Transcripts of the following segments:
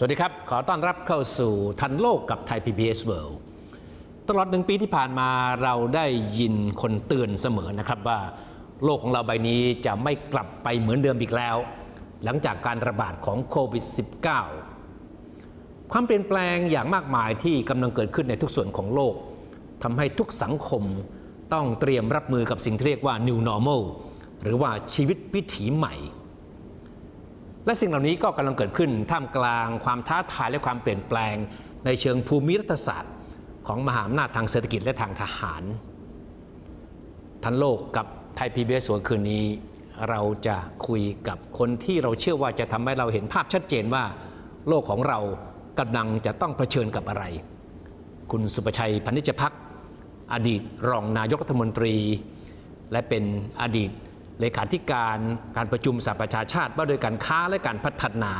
สวัสดีครับ ขอต้อนรับเข้าสู่ทันโลกกับไทย PBS World ตลอดหนึ่งปีที่ผ่านมาเราได้ยินคนเตือนเสมอนะครับว่า โลกของเราใบนี้จะไม่กลับไปเหมือนเดิมอีกแล้ว หลังจากการระบาดของโควิด -19 ความเปลี่ยนแปลงอย่างมากมายที่กำลังเกิดขึ้นในทุกส่วนของโลกทำให้ทุกสังคมต้องเตรียมรับมือกับสิ่งที่เรียกว่า new normal หรือว่าชีวิตวิถีใหม่ และสิ่งเหล่านี้ก็กำลังเกิดขึ้นท่ามกลางความท้าทายและความเปลี่ยนแปลง ในเชิงภูมิรัฐศาสตร์ ของมหาอำนาจทางเศรษฐกิจและทางทหาร ทันโลกกับไทยพีบีเอสวันคืนนี้ เราจะคุยกับคนที่เราเชื่อว่าจะทำให้เราเห็นภาพชัดเจนว่า โลกของเรากำลังจะต้องเผชิญกับอะไร คุณสุประชัยพันนิจพักอดีตรองนายกรัฐมนตรี และเป็นอดีต เลขาธิการการประชุมสหประชาชาติว่าโดยการค้าและการพัฒนา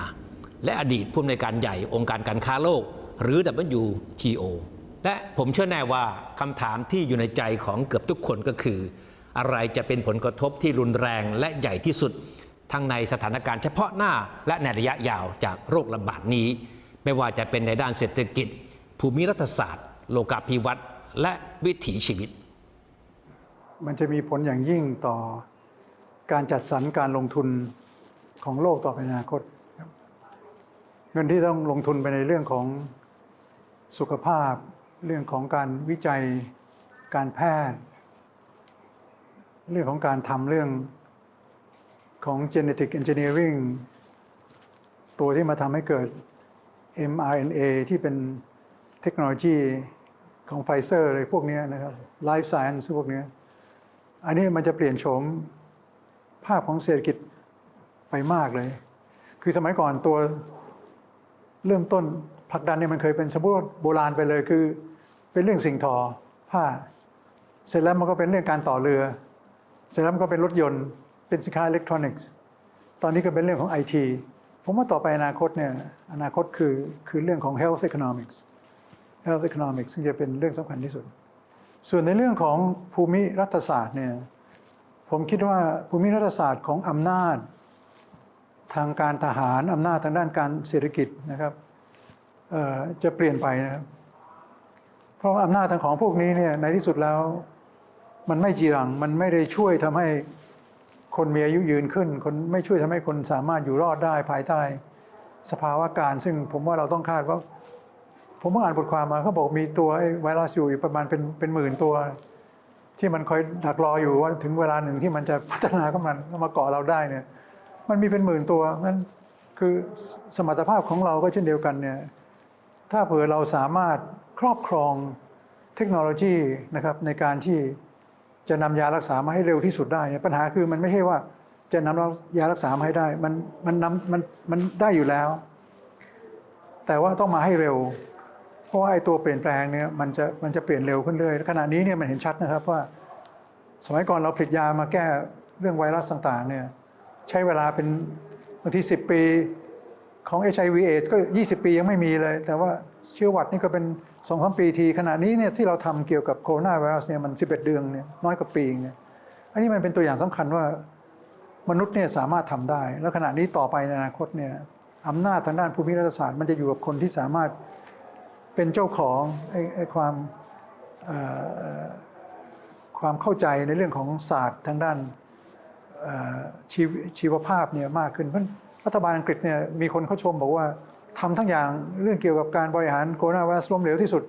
และอดีตผู้อำนวยการใหญ่องค์การการค้าโลก หรือ WTO และผมเชื่อแน่ว่าคำถามที่อยู่ในใจของเกือบทุกคนก็คือ อะไรจะเป็นผลกระทบที่รุนแรงและใหญ่ที่สุด ทั้งในสถานการณ์เฉพาะหน้าและในระยะยาวจากโรคระบาดนี้ ไม่ว่าจะเป็นในด้านเศรษฐกิจ ภูมิรัฐศาสตร์ โลกาภิวัตน์และวิถีชีวิต มันจะมีผลอย่างยิ่งต่อ การจัดสรรการลงทุนของโลกต่อไปในอนาคต เงินที่ต้องลงทุนไปในเรื่องของสุขภาพ เรื่องของการวิจัยการแพทย์ เรื่องของการทำเรื่องของ genetic engineering ตัวที่มาทำให้เกิด mRNA ที่เป็นเทคโนโลยีของไฟเซอร์อะไรพวกนี้นะครับ Life Science พวกนี้ อันนี้มันจะเปลี่ยนโฉม ภาพของเศรษฐกิจไปมากเลย คือสมัยก่อนตัวเริ่มต้นผลักดันเนี่ยมันเคยเป็นสมมติโบราณไปเลยคือ เป็นเรื่องสิ่งทอผ้า เสร็จแล้วมันก็เป็นเรื่องการต่อเรือ เสร็จแล้วมันก็เป็นรถยนต์เป็นสินค้าอิเล็กทรอนิกส์ ตอนนี้ก็เป็นเรื่องของไอทีผมว่าต่อไปอนาคตเนี่ยอนาคตคือคือเรื่องของ health economics health economics ซึ่งจะเป็นเรื่องสำคัญที่สุด ส่วนในเรื่องของภูมิรัฐศาสตร์เนี่ย ผมคิดว่าภูมิรัฐศาสตร์ของอำนาจ ทางการทหารอำนาจทางด้านการเศรษฐกิจนะครับจะเปลี่ยนไปนะครับ เพราะอำนาจทางของพวกนี้เนี่ยในที่สุดแล้ว มันไม่จีรังมันไม่ได้ช่วยทำให้คนมีอายุยืนขึ้น คนไม่ช่วยทำให้คนสามารถอยู่รอดได้ภายใต้ สภาวะการ ซึ่งผมว่าเราต้องคาดว่า ผมเพิ่งอ่านบทความมาเขาบอกมีตัวไอไวรัสอยู่อีกประมาณเป็นเป็นหมื่นตัว ที่มันคอยดักรออยู่ว่าถึงเวลาหนึ่งที่มันจะพัฒนาเข้ามาเข้ามาเกาะเราได้เนี่ย มันมีเป็นหมื่นตัวนั่นคือสมรรถภาพของเราก็เช่นเดียวกันเนี่ยถ้าเผื่อเราสามารถครอบครองเทคโนโลยีนะครับในการที่จะนำยารักษามาให้เร็วที่สุดได้ ปัญหาคือมันไม่ใช่ว่าจะนำยารักษามาให้ได้ มันมันนำมันมันได้อยู่แล้ว แต่ว่าต้องมาให้เร็ว เพราะว่าไอ้ตัวเปลี่ยนแปลงเนี่ยมันจะมันจะเปลี่ยนเร็วขึ้นเรื่อยขณะนี้เนี่ยมันเห็นชัดนะครับว่า สมัยก่อนเราผลิตยามาแก้เรื่องไวรัสต่างๆเนี่ยใช้เวลาเป็นบางที10ปีของ HIV a ก็ 20 ปียังไม่มีเลย แต่ว่าเชื้อหวัดนี่ก็เป็น2องสาปีที ขณะนี้เนี่ยที่เราทำเกี่ยวกับโคโรนาไวรัสเนี่ยมัน 11 เดือนเนี่ยน้อยกว่าปีเนี่ยอันนี้มันเป็นตัวอย่างสำคัญว่ามนุษย์เนี่ยสามารถทำได้ แล้วขณะนี้ต่อไปในอนาคตเนี่ยอำนาจทางด้านภูมิรัฐศาสตร์มันจะอยู่กับคนที่สามารถ เป็นเจ้าของไอ้ไอ้ความความเข้าใจในเรื่องของศาสตร์ทางด้านชีวชีวภาพเนี่ยมากขึ้นเพราะรัฐบาลอังกฤษเนี่ยมีคนเขาชมบอกว่าทำทั้งอย่างเรื่องเกี่ยวกับการบริหารโคโรนาไวรัสล้มเหลวที่สุด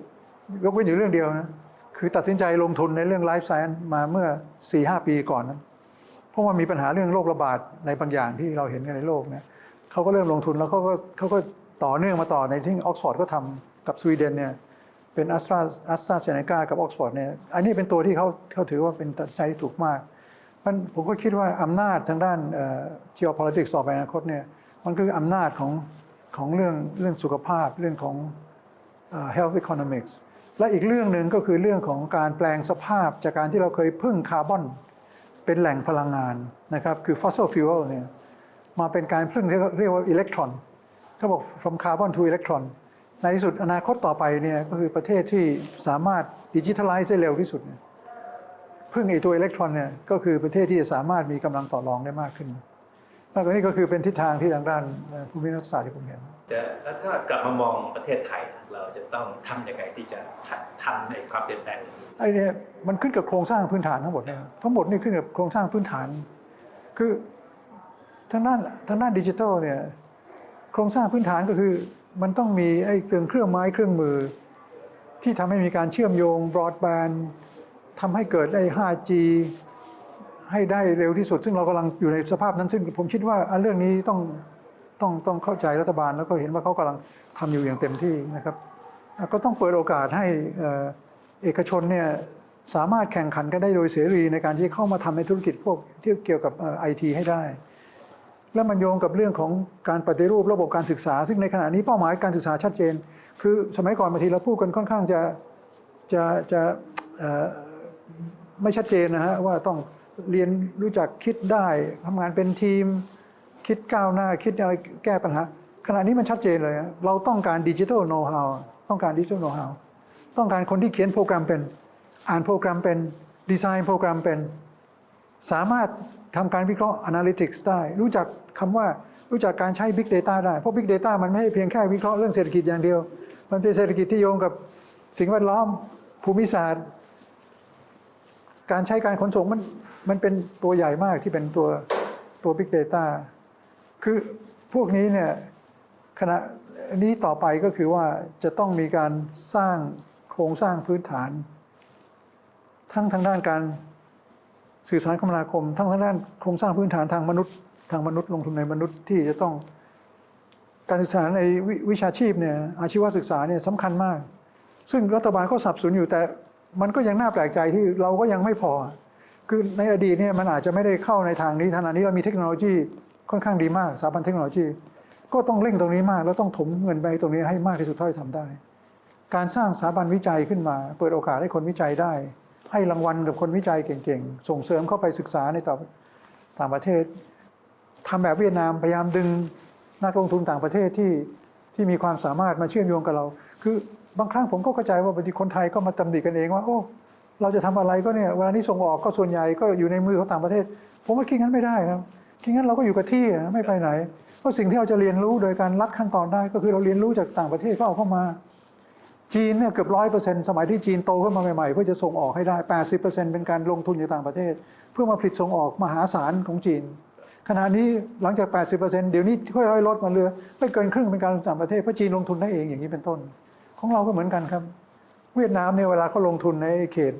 ยกเว้นอยู่เรื่องเดียวนะคือตัดสินใจลงทุนในเรื่องไลฟ์ไซ n ์มาเมื่อ 4-5 ปีก่อนนั้นเพราะว่ามีปัญหาเรื่องโรคระบาดในบางอย่างที่เราเห็นกันในโลกเนี่ยเขาก็เริ่มลงทุนแล้วเขาก็เขาก็ต่อเนื่องมาต่อในที่ออกซฟอร์ดก็ทำ กับสวีเดนเนี่ยเป็นอัสตราอัสตราเซเนกากับออกซฟอร์ดเนี่ยอันนี้เป็นตัวที่เขาเขาถือว่าเป็นตัดสินใจที่ถูกมากมันผมก็คิดว่าอำนาจทางด้าน geopolitics ต่อไปอนาคตเนี่ยมันคืออำนาจของของเรื่องเรื่องสุขภาพเรื่องของ health economics และอีกเรื่องหนึ่งก็คือเรื่องของการแปลงสภาพจากการที่เราเคยพึ่งคาร์บอนเป็นแหล่งพลังงานนะครับคือ fossil fuel เนี่ยมาเป็นการพึ่งเรียกว่าอิเล็กตรอนเขาบอก from carbon to electron ในที่สุดอนาคตต่อไปเนี่ยก็คือประเทศที่สามารถดิจิทัลไลซ์ได้เร็วที่สุดเนี่ยพึ่งไอตัวอิเล็กตรอนเนี่ยก็คือประเทศที่จะสามารถมีกำลังต่อรองได้มากขึ้นนอกจากนี้ก็คือเป็นทิศทางที่ทางด้านเอ่อภูมิรัฐศาสตร์ที่ผมเห็นแต่แล้วถ้ากลับมามองประเทศไทยเราจะต้องทำยังไงที่จะทันทันในความเปลี่ยนแปลงนี้ไอ้เนี่ยมันขึ้นกับโครงสร้างพื้นฐานทั้งหมดเนี่ยทั้งหมดนี่ขึ้นกับโครงสร้างพื้นฐาน คือทางด้านทางด้านดิจิทัลเนี่ยโครงสร้างพื้นฐานก็คือ มันต้องมีไอ้เครื่องเครื่องไม้เครื่องมือ ที่ทำให้มีการเชื่อมโยงบรอดแบนด์ทำให้เกิดไอ้ 5G ให้ได้เร็วที่สุด ซึ่งเรากำลังอยู่ในสภาพนั้น ซึ่งผมคิดว่าอันเรื่องนี้ต้องต้องต้องเข้าใจรัฐบาลแล้วก็เห็นว่าเขากำลังทำอยู่อย่างเต็มที่นะครับ ก็ต้องเปิดโอกาสให้เอ่อเอกชนเนี่ยสามารถแข่งขันกันได้โดยเสรีในการที่เข้ามาทำในธุรกิจพวกที่เกี่ยวกับไอทีให้ได้ แล้วมันโยงกับเรื่องของการปฏิรูประบบการศึกษา ซึ่งในขณะนี้เป้าหมายการศึกษาชัดเจน คือสมัยก่อนบางทีเราพูดกันค่อนข้างจะจะจะไม่ชัดเจนนะฮะว่าต้องเรียนรู้จักคิดได้ทำงานเป็นทีม คิดก้าวหน้า คิดอะไรแก้ปัญหาขณะนี้มันชัดเจนเลย เราต้องการดิจิทัลโน้ตฮาวต้องการดิจิทัลโน้ตฮาวต้องการคนที่เขียนโปรแกรมเป็น อ่านโปรแกรมเป็น ดีไซน์โปรแกรมเป็น สามารถ ทำการวิเคราะห์ Analytics ได้ รู้จักคำว่ารู้จักการใช้ Big Data ได้ เพราะ Big Data มันไม่ใช่เพียงแค่วิเคราะห์เรื่องเศรษฐกิจอย่างเดียว มันเป็นเศรษฐกิจที่โยงกับสิ่งแวดล้อม ภูมิศาสตร์ การใช้การขนส่งมันมันเป็นตัวใหญ่มากที่เป็นตัวตัว Big Data คือพวกนี้เนี่ยขณะนี้ต่อไปก็คือว่าจะต้องมีการสร้างโครงสร้างพื้นฐาน ทั้งทางด้านการ สื่อสารคมนาคม ทั้งทางด้านโครงสร้างพื้นฐานทางมนุษย์ ทางมนุษย์ลงทุนในมนุษย์ที่จะต้อง การศึกษาในววิชาชีพเนี่ยอาชีวศึกษาเนี่ยสำคัญมาก ซึ่งรัฐบาลก็สนับสนุนอยู่แต่มันก็ยังน่าแปลกใจที่เราก็ยังไม่พอ คือในอดีตเนี่ยมันอาจจะไม่ได้เข้าในทางนี้ขณะนี้เรามีเทคโนโลยีค่อนข้างดีมากสถาบันเทคโนโลยี ก็ต้องเร่งตรงนี้มากแล้วต้องถมเงินไปตรงนี้ให้มากที่สุดเท่าที่ทำได้ การสร้างสถาบันวิจัยขึ้นมา เปิดโอกาสให้คนวิจัยได้ ให้รางวัลกับคนวิจัยเก่งๆ ส่งเสริมเข้าไปศึกษาในต่างต่างประเทศทำแบบเวียดนามพยายามดึงนักลงทุนต่างประเทศที่ที่มีความสามารถมาเชื่อมโยงกับเรา คือบางครั้งผมก็เข้าใจว่าบางทีคนไทยก็มาตำหนิกันเองว่าโอ้เราจะทำอะไรก็เนี่ยเวลานี้ส่งออกก็ส่วนใหญ่ก็อยู่ในมือของต่างประเทศ ผมว่าคิดงั้นไม่ได้ครับคิดงั้นเราก็อยู่กับที่อะไม่ไปไหนเพราะสิ่งที่เราจะเรียนรู้โดยการลัดขั้นตอนได้ ก็คือเราเรียนรู้จากต่างประเทศก็เอาเข้ามา จีนเนี่ยเกือบร้อยเปอร์เซ็นต์สมัยที่จีนโตขึ้นมาใหม่ๆเพื่อจะส่งออกให้ได้80%เปอร์เซ็นต์เป็นการลงทุนจากต่างประเทศ เพื่อมาผลิตส่งออกมหาศาลของจีน ขณะนี้หลังจาก 80%เดี๋ยวนี้ค่อยๆลดมาเหลือไม่เกินครึ่งเป็นการลงทุนต่างประเทศเพราะจีนลงทุนได้เองอย่างนี้เป็นต้น ของเราก็เหมือนกันครับ เวียดนามเนี่ยเวลาเขาลงทุนในเขต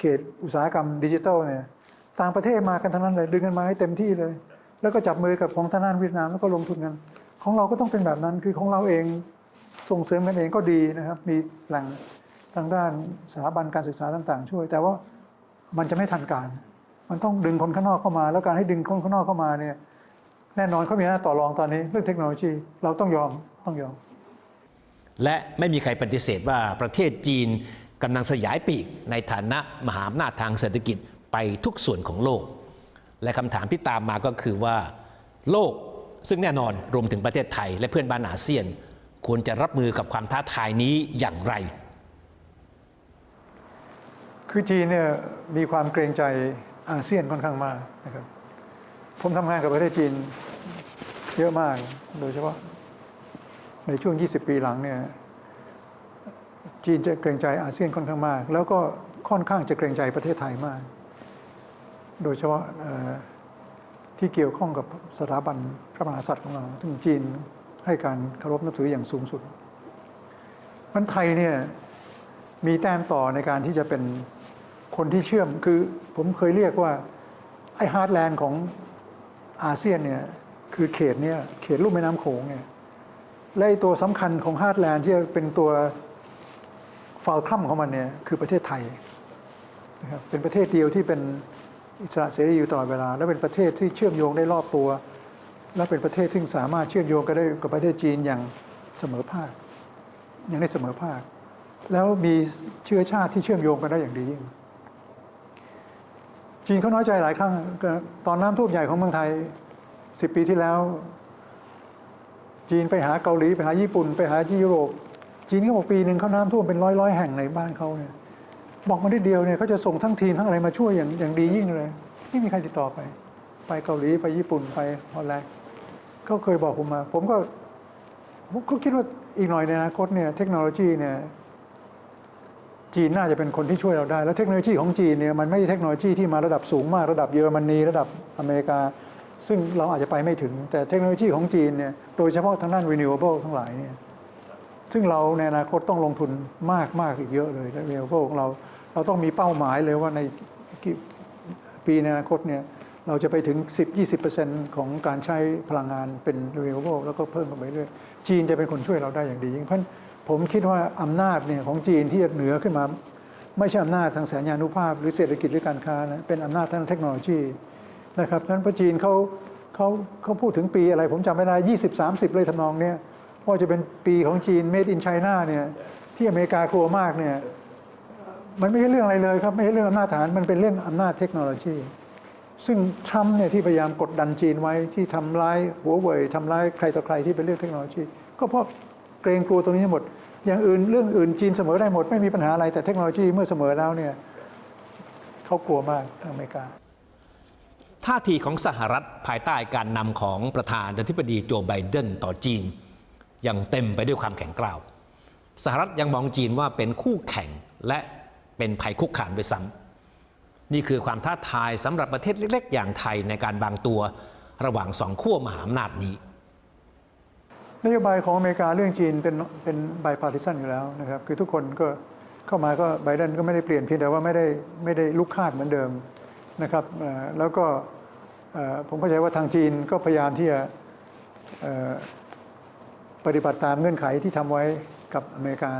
เขตอุตสาหกรรมดิจิทัลเนี่ยต่างประเทศมากันทั้งนั้นเลยดึงกันมาให้เต็มที่เลย แล้วก็จับมือกับของทางด้านเวียดนามแล้วก็ลงทุนกัน ของเราก็ต้องเป็นแบบนั้นคือของเราเอง ส่งเสริมกันเองก็ดีนะครับ มีแหล่งทางด้านสถาบันการศึกษาต่าง ๆ ช่วย แต่ว่ามันจะไม่ทันการ มันต้องดึงคนข้างนอกเข้ามา แล้วการให้ดึงคนข้างนอกเข้ามาเนี่ยแน่นอนเขามีหน้าต่อรองตอนนี้เรื่องเทคโนโลยีเราต้องยอมต้องยอม และไม่มีใครปฏิเสธว่าประเทศจีนกำลังสยายปีกในฐานะมหาอำนาจทางเศรษฐกิจไปทุกส่วนของโลก และคำถามที่ตามมาก็คือว่า โลกซึ่งแน่นอนรวมถึงประเทศไทยและเพื่อนบ้านอาเซียน ควรจะรับมือกับความท้าทายนี้อย่างไร คือจีนเนี่ยมีความเกรงใจอาเซียนค่อนข้างมากนะครับผมทำงานกับประเทศจีนเยอะมาก โดยเฉพาะในช่วง 20 ปีหลังเนี่ยจีนจะเกรงใจอาเซียนค่อนข้างมาก แล้วก็ค่อนข้างจะเกรงใจประเทศไทยมาก โดยเฉพาะที่เกี่ยวข้องกับสถาบันพระมหากษัตริย์ของเราซึ่งจีน ให้การเคารพนับถืออย่างสูงสุดมันไทยเนี่ยมีแต้มต่อในการที่จะเป็นคนที่เชื่อมคือผมเคยเรียกว่า ไอ้ฮาร์ดแลนด์ของอาเซียนเนี่ยคือเขตเนี่ยเขตลุ่มแม่น้ำโขงเนี่ยและไอ้ตัวสำคัญของฮาร์ดแลนด์ที่เป็นตัวฟาลคลัมของมันเนี่ยคือประเทศไทยนะครับเป็นประเทศเดียวที่เป็นอิสระเสรีอยู่ตลอดเวลา และเป็นประเทศที่เชื่อมโยงได้รอบตัว และเป็นประเทศที่สามารถเชื่อมโยงกันได้กับประเทศจีนอย่างเสมอภาคอย่างได้เสมอภาค แล้วมีเชื้อชาติที่เชื่อมโยงกันได้อย่างดียิ่งจีนเขาน้อยใจหลายครั้งตอนน้ำท่วมใหญ่ของเมืองไทยสิบปีที่แล้ว จีนไปหาเกาหลีไปหาญี่ปุ่น ไปหาที่ยุโรป จีนก็บอกปีหนึ่งเขาน้ำท่วมเป็นร้อยร้อยแห่งในบ้านเขาเนี่ยบอกมาได้เดียวเนี่ยเขาจะส่งทั้งทีมทั้งอะไรมาช่วยอย่างอย่างดียิ่งเลยไม่มีใครติดต่อไป ไปเกาหลีไปญี่ปุ่นไปฮอลแลนด์ เขาเคยบอกผมมา ผมก็ผมก็คิดว่าอีกหน่อยในอนาคตเนี่ยเทคโนโลยีเนี่ยจีนน่าจะเป็นคนที่ช่วยเราได้ แล้วเทคโนโลยีของจีนเนี่ยมันไม่ใช่เทคโนโลยีที่มาระดับสูงมากระดับเยอรมนีระดับอเมริกา ซึ่งเราอาจจะไปไม่ถึง แต่เทคโนโลยีของจีนเนี่ยโดยเฉพาะทางด้าน renewable ทั้งหลายเนี่ยซึ่งเราในอนาคตต้องลงทุนมากมากอีกเยอะเลยและเรลโของเรา เราต้องมีเป้าหมายเลยว่าในปีในอนาคตเนี่ย เราจะไปถึง 10-20%ของการใช้พลังงานเป็นเรลโแล้วก็เพิ่มขึ้นไปเรื่อยจีนจะเป็นคนช่วยเราได้อย่างดียิ่งเพราะผมคิดว่าอำนาจเนี่ยของจีนที่จะเหนือขึ้นมา ไม่ใช่อำนาจทางสัญญานุภาพ หรือเศรษฐกิจหรือการค้านะเป็นอำนาจทางเทคโนโลยีนะครับฉะนั้นพระจีนเขาเขาเขาพูดถึงปีอะไร ผมจำไม่ได้ 20-30 เลยทำนองเนี้ยว่าจะเป็นปีของจีน made in China เนี่ยที่อเมริกากลัวมากเนี่ยมันไม่ใช่เรื่องอะไรเลยครับ ไม่ใช่เรื่องอำนาจฐาน มันเป็นเรื่องอำนาจเทคโนโลยี ซึ่งทรัมป์เนี่ยที่พยายามกดดันจีนไว้ที่ทำร้ายหัวเว่ยทำร้ายใครต่อใครที่เป็นเรื่องเทคโนโลยี ก็เพราะเกรงกลัวตรงนี้หมด อย่างอื่นเรื่องอื่นจีนเสมอได้หมด ไม่มีปัญหาอะไรแต่เทคโนโลยีเมื่อเสมอแล้วเนี่ยเขากลัวมากทางอเมริกาท่าทีของสหรัฐภายใต้การนำของประธานาธิบดีโจไบเดนต่อจีน ยังเต็มไปด้วยความแข็งกร้าว สหรัฐยังมองจีนว่าเป็นคู่แข่งและเป็นภัยคุกคามด้วยซ้ำ นี่คือความท้าทายสำหรับประเทศเล็ก ๆ อย่างไทยในการบางตัวระหว่างสองขั้วมหาอำนาจนี้ นโยบายของอเมริกาเรื่องจีนเป็นเป็นไบพาร์ติซันอยู่แล้วนะครับ คือทุกคนก็เข้ามาก็ไบเดนก็ไม่ได้เปลี่ยนเพียงแต่ว่าไม่ได้ไม่ได้ลุกคาดเหมือนเดิมนะครับแล้วก็ผมเข้าใจว่าทางจีนก็พยายามที่จะปฏิบัติตามเงื่อนไขที่ทำไว้กับอเมริกา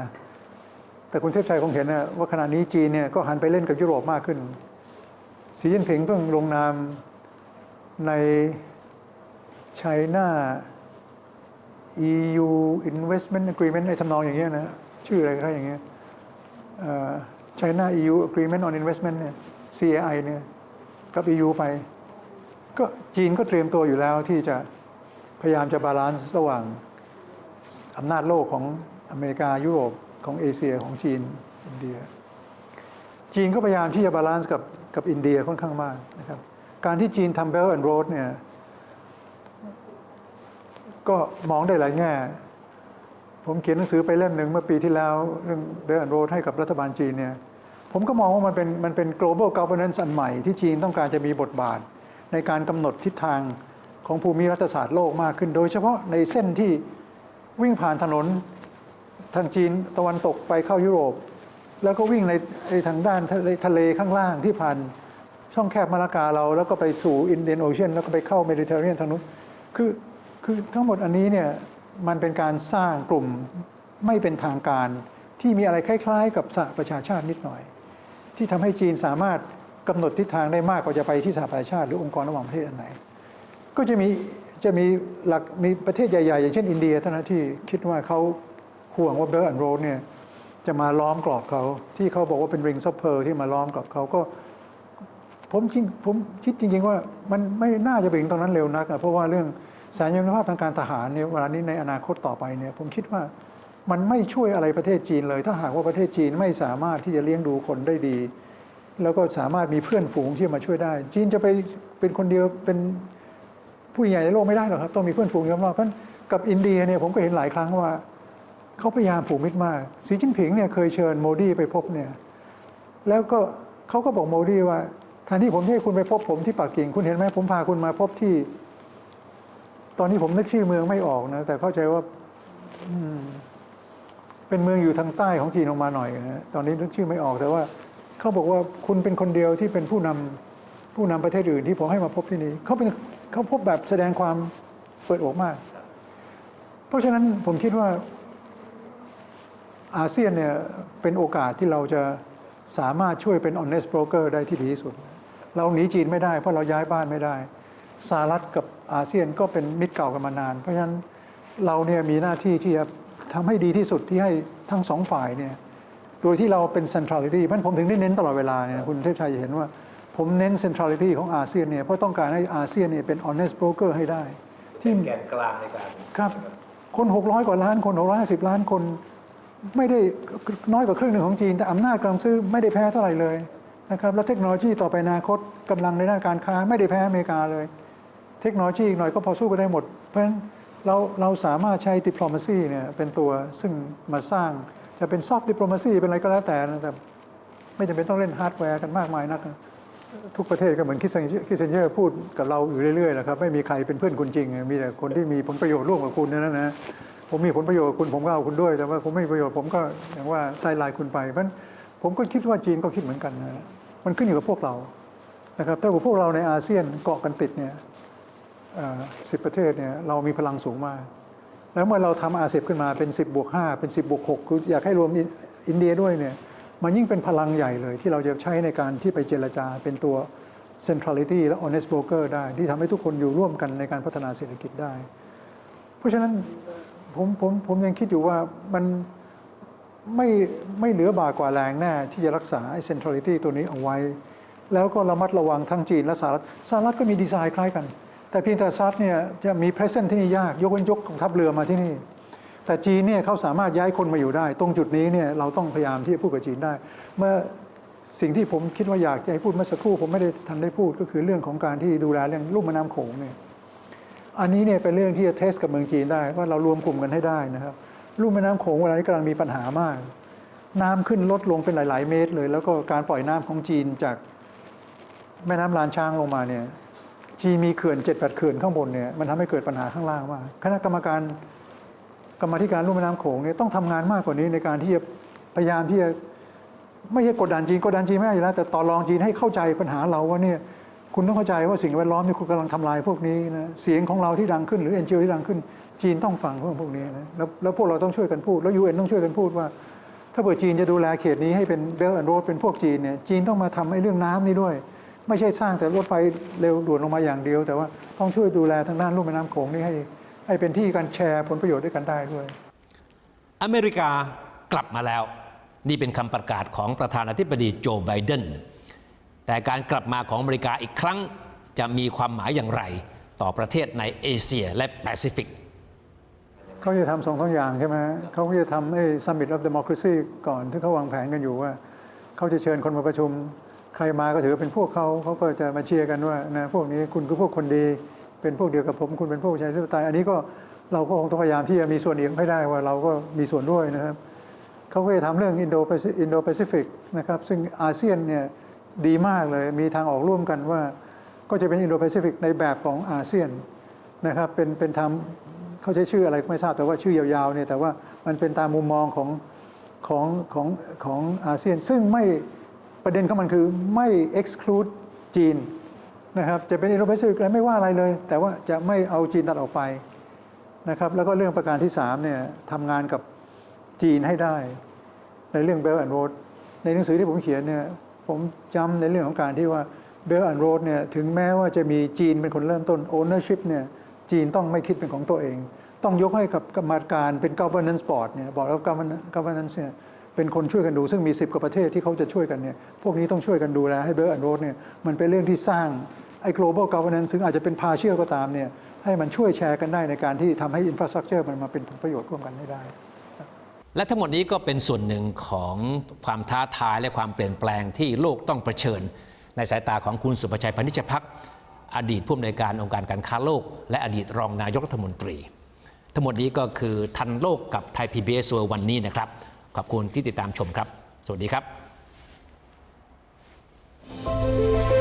แต่คุณเทพชัยคงเห็นนะว่าขณะนี้จีนเนี่ยก็หันไปเล่นกับยุโรปมากขึ้น สีจิ้นผิงเพิ่งลงนามใน China EU Investment Agreement ในทำนองอย่างเงี้ยนะ ชื่ออะไรก็อย่างเงี้ยเอ่อ China EU Agreement on Investment เนี่ย CAI เนี่ย กับ EU ไป ก็จีนก็เตรียมตัวอยู่แล้วที่จะพยายามจะบาลานซ์ระหว่างอำนาจโลกของอเมริกายุโรปของเอเชียของจีนอินเดีย จีนก็พยายามที่จะบาลานซ์กับกับอินเดียค่อนข้างมากนะครับ การที่จีนทำ Belt and Road เนี่ยก็มองได้หลายแง่ ผมเขียนหนังสือไปเล่มหนึ่งเมื่อปีที่แล้ว เรื่อง Belt and Road ให้กับรัฐบาลจีนเนี่ยผมก็มองว่ามันเป็นมันเป็น global governance อันใหม่ที่จีนต้องการจะมีบทบาท ในการกำหนดทิศทางของภูมิรัฐศาสตร์โลกมากขึ้น โดยเฉพาะในเส้นที่วิ่งผ่านถนนทางจีนตะวันตกไปเข้ายุโรป แล้วก็วิ่งในทางด้านทะเลข้างล่างที่ผ่านช่องแคบมาลากาเรา แล้วก็ไปสู่อินเดียนโอเชียนแล้วก็ไปเข้าเมดิเตอร์เรเนียนทางนู้นคือคือทั้งหมดอันนี้เนี่ยมันเป็นการสร้างกลุ่มไม่เป็นทางการที่มีอะไรคล้าย ๆ กับสหประชาชาตินิดหน่อย ที่ทำให้จีนสามารถกำหนดทิศทางได้มากกว่าจะไปที่สหประชาชาติหรือองค์กรระหว่างประเทศอันไหน ก็จะมีจะมีหลักมีประเทศใหญ่ๆ อย่างเช่นอินเดียเท่านั้นที่คิดว่าเขาห่วงว่า Belt and Road เนี่ย จะมาล้อมกรอบเขาที่เขาบอกว่าเป็น Rings of Pearl ที่มาล้อมกรอบเขาก็ ผมจริงผมคิดจริง ๆ ว่ามันไม่น่าจะไปถึงตรงนั้นเร็วนักอะเพราะว่าเรื่องสารยุทธภาพทางการทหารเนี่ยเวลานี้ในอนาคตต่อไปเนี่ยผมคิดว่ามันไม่ช่วยอะไรประเทศจีนเลย ถ้าหากว่าประเทศจีนไม่สามารถที่จะเลี้ยงดูคนได้ดี แล้วก็สามารถมีเพื่อนฝูงที่มาช่วยได้ จีนจะไปเป็นคนเดียวเป็นผู้ใหญ่ในโลกไม่ได้หรอกครับ ต้องมีเพื่อนฝูงเยอะมากเพราะกับอินเดียเนี่ยผมก็เห็นหลายครั้งว่า เขาพยายามผูกมิตรมาก สีจิ้นผิงเนี่ยเคยเชิญโมดีไปพบเนี่ย แล้วก็เขาก็บอกโมดีว่าแทนที่ผมให้คุณไปพบผมที่ปักกิ่ง คุณเห็นไหมผมพาคุณมาพบที่ ตอนนี้ผมนึกชื่อเมืองไม่ออกนะ แต่เข้าใจว่าอืมเป็นเมืองอยู่ทางใต้ของจีนออกมาหน่อยนะตอนนี้นึกชื่อไม่ออกแต่ว่าเขาบอกว่าคุณเป็นคนเดียวที่เป็นผู้นำผู้นำประเทศอื่นที่ผมให้มาพบที่นี่เขาเป็นเขาพบแบบแสดงความเปิดอกมาก เพราะฉะนั้นผมคิดว่า อาเซียนเนี่ยเป็นโอกาสที่เราจะสามารถช่วยเป็น honest broker ได้ที่ดีที่สุด เราหนีจีนไม่ได้เพราะเราย้ายบ้านไม่ได้สหรัฐกับอาเซียนก็เป็นมิตรเก่ากันมานาน เพราะฉะนั้นเราเนี่ยมีหน้าที่ที่จะทำให้ดีที่สุดที่ให้ทั้งสองฝ่ายเนี่ยโดยที่เราเป็น centrality เพราะฉะนั้นผมถึงได้เน้นตลอดเวลาเนี่ยคุณเทพชัยจะเห็นว่าผมเน้น centrality ของอาเซียนเนี่ยเพราะต้องการให้อาเซียนเนี่ยเป็น honest broker ให้ได้ ที่แกนกลางในการครับคน 600 กว่าล้านคน 650 ล้านคน ไม่ได้น้อยกว่าครึ่งหนึ่งของจีน แต่อำนาจกำลังซื้อไม่ได้แพ้เท่าไหร่เลยนะครับแล้วเทคโนโลยีต่อไปอนาคตกำลังในด้านการค้าไม่ได้แพ้อเมริกาเลย เทคโนโลยีอีกหน่อยก็พอสู้กันได้หมด เพราะฉะนั้นเราเราสามารถใช้ diplomacy เนี่ยเป็นตัวซึ่งมาสร้างจะเป็น soft diplomacy เป็นอะไรก็แล้วแต่นะแต่ไม่จำเป็นต้องเล่นฮาร์ดแวร์กันมากมายนัก ทุกประเทศก็เหมือนคิสเซนคิสเซนเยอร์พูดกับเราอยู่เรื่อยๆนะครับไม่มีใครเป็นเพื่อนคุณจริง มีแต่คนที่มีผลประโยชน์ร่วมกับคุณเท่านั้นนะ ผมมีผลประโยชน์คุณผมก็เอาคุณด้วย แต่ว่าผมไม่มีประโยชน์ผมก็อย่างว่าใส่ลายคุณไปเพราะฉะนั้นผมก็คิดว่าจีนก็คิดเหมือนกันนะมันขึ้นอยู่กับพวกเรานะครับถ้าพวกเราในอาเซียนเกาะกันติดเนี่ยสิบประเทศเนี่ยเรามีพลังสูงมาก แล้วเมื่อเราทำอาเซียนขึ้นมาเป็น 10บวก5เป็น 10บวก6คืออยากให้รวมอินอินเดียด้วยเนี่ยมันยิ่งเป็นพลังใหญ่เลย ที่เราจะใช้ในการที่ไปเจรจาเป็นตัว centrality และ honest broker ได้ ที่ทำให้ทุกคนอยู่ร่วมกันในการพัฒนาเศรษฐกิจได้ เพราะฉะนั้น ผมผมผมยังคิดอยู่ว่ามันไม่ไม่เหลือบากว่าแรงแน่ที่จะรักษาไอ้ centrality ตัวนี้เอาไว้ แล้วก็ระมัดระวังทั้งจีนและสหรัฐสหรัฐก็มีดีไซน์คล้ายกัน แต่เพียงแต่สหรัฐเนี่ยจะมี present ที่นี่ยาก ยกเว้นยกกองทัพเรือมาที่นี่ แต่จีนเนี่ยเขาสามารถย้ายคนมาอยู่ได้ ตรงจุดนี้เนี่ยเราต้องพยายามที่จะพูดกับจีนได้ เมื่อสิ่งที่ผมคิดว่าอยากจะให้พูดเมื่อสักครู่ผมไม่ได้ทันได้พูดก็คือเรื่องของการที่ดูแลเรื่องลุ่มแม่น้ำโขงเนี่ย อันนี้เนี่ยเป็นเรื่องที่จะเทสกับเมืองจีนได้ว่าเรารวมกลุ่มกันให้ได้นะครับลุ่มแม่น้ำโขงเวลานี้กำลังมีปัญหามาก น้ำขึ้นลดลงเป็นหลาย ๆ เมตรเลย แล้วก็การปล่อยน้ำของจีนจากแม่น้ำลานช้างลงมาเนี่ยจีนมีเขื่อนเจ็ดแปดเขื่อนข้างบนเนี่ยมันทำให้เกิดปัญหาข้างล่างมากคณะกรรมการกรรมธิการลุ่มแม่น้ำโขงเนี่ยต้องทำงานมากกว่านี้ในการที่จะพยายามที่จะไม่ใช่กดดันจีนกดดันจีนไม่ได้อยู่แล้วแต่ต่อรองจีนให้เข้าใจปัญหาเราว่าเนี่ย คุณต้องเข้าใจว่าสิ่งแวดล้อมที่คุณกำลังทำลายพวกนี้นะเสียงของเราที่ดังขึ้นหรือเอ็นจีที่ดังขึ้น จีนต้องฟังเรื่องพวกนี้นะแล้วแล้วพวกเราต้องช่วยกันพูด แล้วยูเอ็นต้องช่วยกันพูดว่า ถ้าเผื่อจีนจะดูแลเขตนี้ให้เป็นเบลแอนด์โรดเป็นพวกจีนเนี่ยจีนต้องมาทำไอ้เรื่องน้ำนี่ด้วย ไม่ใช่สร้างแต่รถไฟเร็วด่วนลงมาอย่างเดียว แต่ว่าต้องช่วยดูแลทางด้านลุ่มแม่น้ำโขงนี่ให้ให้เป็นที่การแชร์ผลประโยชน์ด้วยกันได้ด้วย อเมริกากลับมาแล้ว นี่เป็นคำประกาศของประธานาธิบดีโจไบเดน แต่การกลับมาของอเมริกาอีกครั้งจะมีความหมายอย่างไร ต่อประเทศในเอเชียและแปซิฟิกเขาจะทำสองสองอย่างใช่ไหมเขาจะทำไอ้ Summit of Democracy ก่อนที่เขาวางแผนกันอยู่ว่า เขาจะเชิญคนมาประชุม ใครมาก็ถือว่าเป็นพวกเขาเขาก็จะมาเชียร์กันว่านะพวกนี้คุณคือพวกคนดี เป็นพวกเดียวกับผม คุณเป็นพวกประชาธิปไตยอันนี้ก็เราก็คงต้องพยายามที่จะมีส่วนเอียงให้ได้ว่าเราก็มีส่วนด้วยนะครับเขาก็จะทำเรื่องอินโดอินโดแปซิฟิกนะครับซึ่งอาเซียนเนี่ย ดีมากเลย มีทางออกร่วมกันว่า ก็จะเป็นอินโดแปซิฟิกในแบบของอาเซียนนะครับ เป็นเป็นทำเขาใช้ชื่ออะไรก็ไม่ทราบแต่ว่าชื่อยาวๆเนี่ยแต่ว่ามันเป็นตามมุมมองของของของของอาเซียน ซึ่งไม่ประเด็นของมันคือไม่ exclude จีนนะครับจะเป็นอินโดแปซิฟิกอะไรไม่ว่าอะไรเลย แต่ว่าจะไม่เอาจีนตัดออกไปนะครับแล้วก็เรื่องประการที่3เนี่ยทำงานกับจีนให้ได้ ในเรื่อง Belt and Road ในหนังสือที่ผมเขียนเนี่ย ผมจำในเรื่องของการที่ว่า Belt and Road เนี่ยถึงแม้ว่าจะมีจีนเป็นคนเริ่มต้น ownership เนี่ยจีนต้องไม่คิดเป็นของตัวเอง ต้องยกให้กับกรรมการเป็น governance board เนี่ยบอกแล้ว governance เนี่ยเป็นคนช่วยกันดูซึ่งมี 10กว่าประเทศที่เขาจะช่วยกันเนี่ยพวกนี้ต้องช่วยกันดูแลให้ Belt and Road เนี่ยมันเป็นเรื่องที่สร้างไอ้ global governance ซึ่งอาจจะเป็น partial ก็ตามเนี่ยให้มันช่วยแชร์กันได้ในการที่ทำให้ infrastructure มันมาเป็นผลประโยชน์ร่วมกันให้ได้ และทั้งหมดนี้ก็เป็นส่วนหนึ่งของความท้าทายและความเปลี่ยนแปลงที่โลกต้องเผชิญ ในสายตาของคุณสุภชัยพนิชพักอดีตผู้อำนวยการองค์การการค้าโลก และอดีตรองนายกรัฐมนตรี ทั้งหมดนี้ก็คือทันโลกกับไทย PBS วันนี้นะครับ ขอบคุณที่ติดตามชมครับ สวัสดีครับ